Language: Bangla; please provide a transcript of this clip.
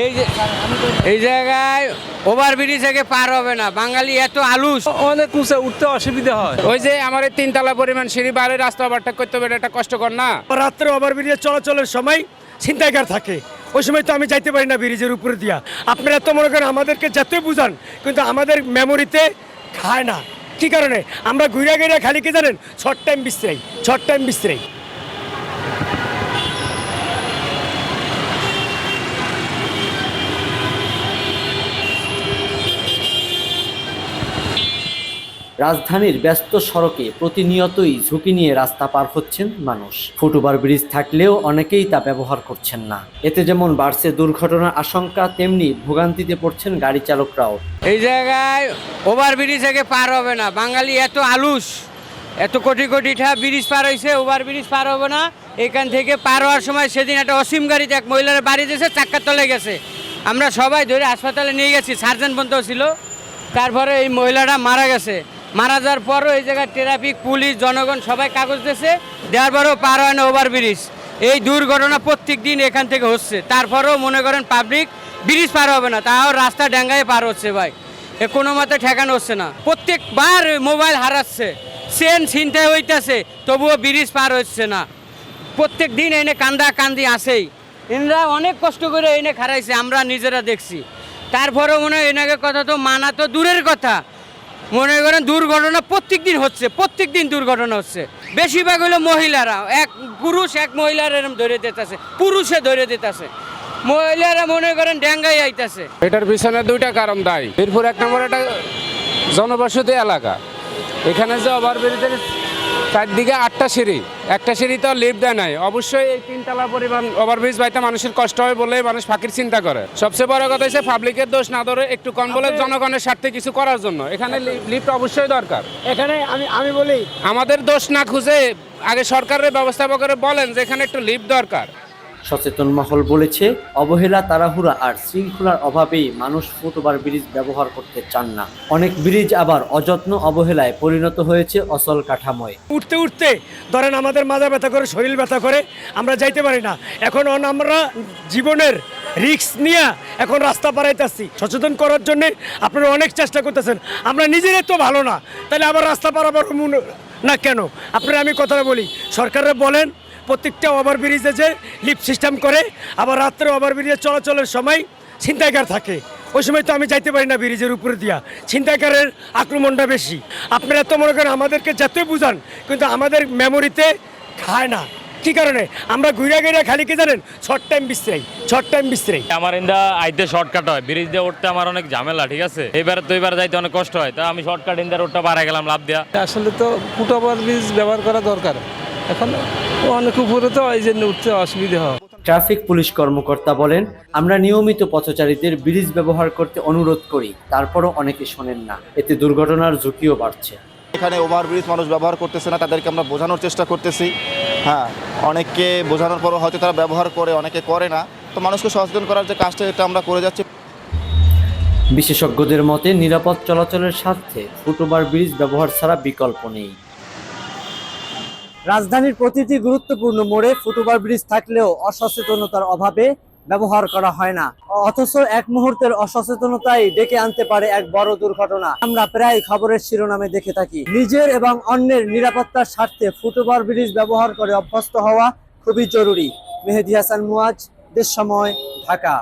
এই যে এই জায়গায় ওভার ব্রিজ থেকে পার হবে না। বাঙালি এত আলুস। অনেক উঁচে উঠতে অসুবিধা হয়। ওই যে আমার এই তিনতলা পরিমাণ সিঁড়ি বাইরে রাস্তা ওভারটেক করতে হবে এটা একটা কষ্টকর না? রাত্রে ওভারব্রিজে চলাচলের সময় ছিনতাইকার থাকে। ওই সময় তো আমি যাইতে পারি না ব্রিজের উপরে দিয়া। আপনারা তো মনে করেন আমাদেরকে যাতে বুঝান কিন্তু আমাদের মেমোরিতে খায় না। কি কারণে? আমরা ঘুরে ঘুরে খালি কি জানেন? শর্ট টাইম বিশ্রাই শর্ট টাইম বিশ্রাই রাজধানীর ব্যস্ত সড়কে প্রতিনিয়তই ঝুঁকি নিয়ে রাস্তা পার হচ্ছেন মানুষ। ফুটওভার ব্রিজ থাকলেও অনেকেই তা ব্যবহার করছেন না। এতে যেমন বাড়ছে দুর্ঘটনার আশঙ্কা, তেমনি ভোগান্তিতে পড়ছেন গাড়ি চালকরাও। এই জায়গায় ওভার ব্রিজ থেকে পার হবে না। বাঙালি এত আলুস, এত কোটি কোটি ঠা ব্রিজ পার হয়েছে ওভার ব্রিজ পার হবে না। এখান থেকে পার হওয়ার সময় সেদিন একটা অসীম গাড়িতে এক মহিলার বাড়ি দিয়েছে, চাক্কার তলে গেছে। আমরা সবাই ধরে হাসপাতালে নিয়ে গেছি সার্জন পর্যন্ত ছিল। তারপরে এই মহিলাটা মারা গেছে। মারা যাওয়ার পরও এই জায়গায় ট্রাফিক পুলিশ জনগণ সবাই কাগজ দিয়েছে। দেওয়ার পরেও পার হয় না ওভারব্রিজ এই দুর্ঘটনা প্রত্যেক দিন এখান থেকে হচ্ছে। তারপরেও মনে করেন পাবলিক ব্রিজ পার হবে না। তাও রাস্তা ড্যাঙ্গায় পার হচ্ছে ভাই। এ কোনো মতে ঠেকানো হচ্ছে না। প্রত্যেকবার মোবাইল হারাচ্ছে। চেন ছিনতাই হইতেছে, তবুও ব্রিজ পার হচ্ছে না। প্রত্যেক দিন এনে কান্দা কান্দি আসেই এনরা অনেক কষ্ট করে এনে খারাইছে আমরা নিজেরা দেখছি। তারপরেও মনে হয় এনাকে কথা তো মানা তো দূরের কথা। মনে করেন দুর্ঘটনা প্রত্যেক দিন হচ্ছে প্রত্যেক দিন দুর্ঘটনা হচ্ছে। বেশিরভাগ হলো মহিলারা, এক পুরুষ এক মহিলার এরম ধরে দিতেছে, পুরুষে ধরে দিতেছে। মহিলারা মনে করেন ড্যাঙ্গাই আইতাছে। এটার পিছনে দুইটা কারণ দায়ী। এরপর এক নম্বর একটা জনবসতি এলাকা। এখানে যে ওভারব্রিজের চারদিকে আটটা সিঁড়ি। একটা সিঁড়ি তো লিফট দেয় নাই। অবশ্যই এই তিনতলা পরিমাণ ওভারব্রিজ বাইতে মানুষের কষ্ট হয় বলে মানুষ ফাঁকির চিন্তা করে। সবচেয়ে বড় কথা হচ্ছে পাবলিকের দোষ না ধরে একটু কম বলে জনগণের স্বার্থে কিছু করার জন্য। এখানে লিফট অবশ্যই দরকার। এখানে আমি আমি বলি আমাদের দোষ না খুঁজে আগে সরকারের ব্যবস্থাপকরা বলেন যে এখানে একটু লিফট দরকার। সচেতন মহল বলেছে, অবহেলা, তাড়াহুড়া আর শৃঙ্খলার অভাবেই মানুষ ফুটওভার ব্রিজ ব্যবহার করতে চান না। অনেক ব্রিজ আবার অযত্ন অবহেলায় পরিণত হয়েছে অচল কাঠামোয়। উঠতে উঠতে, ধরেন আমাদের মাথা ব্যথা করে, শরীর ব্যথা করে, আমরা যাইতে পারি না। এখন আমরা জীবনের রিস্ক নিয়ে এখন রাস্তা পারাইতেছি সচেতন করার জন্য আপনারা অনেক চেষ্টা করতেছেন। আমরা নিজেরাই তো ভালো না। তাহলে আবার রাস্তা পারাবার না কেন? আপনারা আমি কথাটা বলি, সরকাররা বলেন প্রত্যেকটা ওভারব্রিজে যে লিফট সিস্টেম করে আবার রাত্রে ওভারব্রিজে চলাচলের সময় ছিনতাইকার থাকে। ওই সময় তো আমি যাইতে পারি না ব্রিজের উপরে দিয়া। ছিনতাইকারের আক্রমণটা বেশি। আপনারা তো মনে করেন আমাদেরকে যাতে বুঝান কিন্তু আমাদের মেমোরিতে খায় না। কি কারণে? আমরা ঘুরে ঘুরে খালি কি জানেন? শর্ট টাইম বিশ্রাই শর্ট টাইম বিশ্রাই আমার ইন্দা আইতে শর্টকাট হয়। ব্রিজ দিয়ে উঠতে আমার অনেক ঝামেলা ঠিক আছে? এবার তো এবার যাইতে অনেক কষ্ট হয়। তা আমি শর্টকাট ইন্দা রোডটা পাড়া গেলাম লাভ দিয়া। আসলে তো ফুটওভার ব্রিজ ব্যবহার করা দরকার। এখন অনেক উপরে তো এই জন্য উঠতে অসুবিধা হয়। ট্রাফিক পুলিশ কর্মকর্তা বলেন আমরা নিয়মিত পথচারীদের ব্রিজ ব্যবহার করতে অনুরোধ করি তারপরও অনেকে শোনেন না। এতে দুর্ঘটনার ঝুঁকিও বাড়ছে। এখানে ওভারব্রিজ মানুষ ব্যবহার করতেছে না তাদেরকে আমরা বোঝানোর চেষ্টা করতেছি। হ্যাঁ অনেককে বোঝানোর পরও হয়তো তারা ব্যবহার করে অনেকে করে না। তো মানুষকে সচেতন করার যে কাজটা এটা আমরা করে যাচ্ছি। বিশেষজ্ঞদের মতে নিরাপদ চলাচলের স্বার্থে ফুটওভার ব্রিজ ব্যবহার ছাড়া বিকল্প নেই। রাজধানীর প্রতিটি গুরুত্বপূর্ণ মোড়ে ফুটওভার ব্রিজ থাকলেও অসচেতনতার অভাবে ব্যবহার করা হয় না। অথচ এক মুহূর্তের অসচেতনতাই ডেকে আনতে পারে এক বড় দুর্ঘটনা। আমরা প্রায় খবরের শিরোনামে দেখে থাকি, নিজের এবং অন্যের নিরাপত্তার স্বার্থে ফুটওভার ব্রিজ ব্যবহার করে অভ্যস্ত হওয়া খুবই জরুরি। মেহেদি হাসান মুয়াজ, দেশ সময়, ঢাকা।